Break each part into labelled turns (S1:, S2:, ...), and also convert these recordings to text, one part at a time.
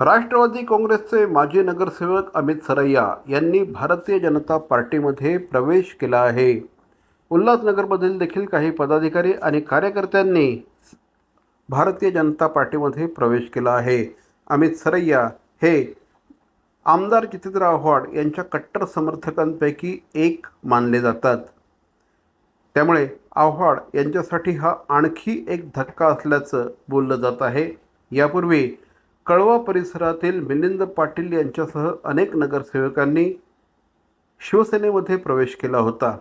S1: राष्ट्रवादी काँग्रेसचे माजी नगरसेवक अमित सरैया यांनी भारतीय जनता पार्टीमध्ये प्रवेश केला आहे. उल्हासनगरमधील देखील काही पदाधिकारी आणि कार्यकर्त्यांनी भारतीय जनता पार्टीमध्ये प्रवेश केला आहे. अमित सरैया हे आमदार जितेंद्र आव्हाड यांच्या कट्टर समर्थकांपैकी एक मानले जातात. त्यामुळे आव्हाड यांच्यासाठी हा आणखी एक धक्का असल्याचं बोललं जात आहे. यापूर्वी कळवा परिसरातील मिलिंद पाटील यांच्यासह अनेक नगरसेवकांनी शिवसेनेमध्ये प्रवेश केला होता.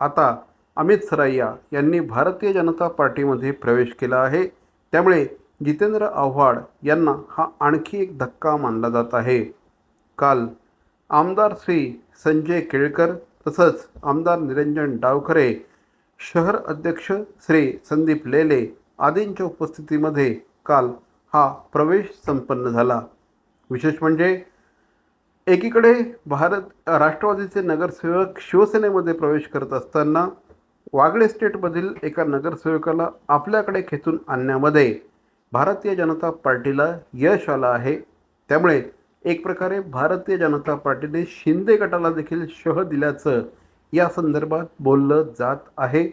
S1: आता अमित सरैया यांनी भारतीय जनता पार्टीमध्ये प्रवेश केला आहे. त्यामुळे जितेंद्र आव्हाड यांना हा आणखी एक धक्का मानला जात आहे. काल आमदार श्री संजय केळकर तसंच आमदार निरंजन डावखरे शहर अध्यक्ष श्री संदीप लेले आदींच्या उपस्थितीमध्ये काल हा प्रवेश संपन्न झाला. विशेष म्हणजे एकीकडे भारत राष्ट्रवादीचे नगरसेवक शिवसेनेमध्ये प्रवेश करत असताना वागळे स्टेटमधील एका नगरसेवकाला आपल्याकडे खेचून आणण्यामध्ये भारतीय जनता पार्टीला यश आलं आहे. त्यामुळे एक प्रकारे भारतीय जनता पार्टीने शिंदे गटाला देखील शह दिल्याचं या संदर्भात बोललं जात आहे.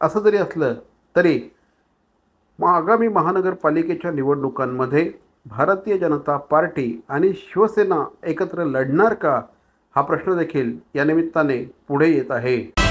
S1: असं जरी असलं तरी मग आगामी महानगरपालिकेच्या निवडणुकांमध्ये भारतीय जनता पार्टी आणि शिवसेना एकत्र लढणार का? हा प्रश्न देखील या निमित्ताने पुढे येत आहे.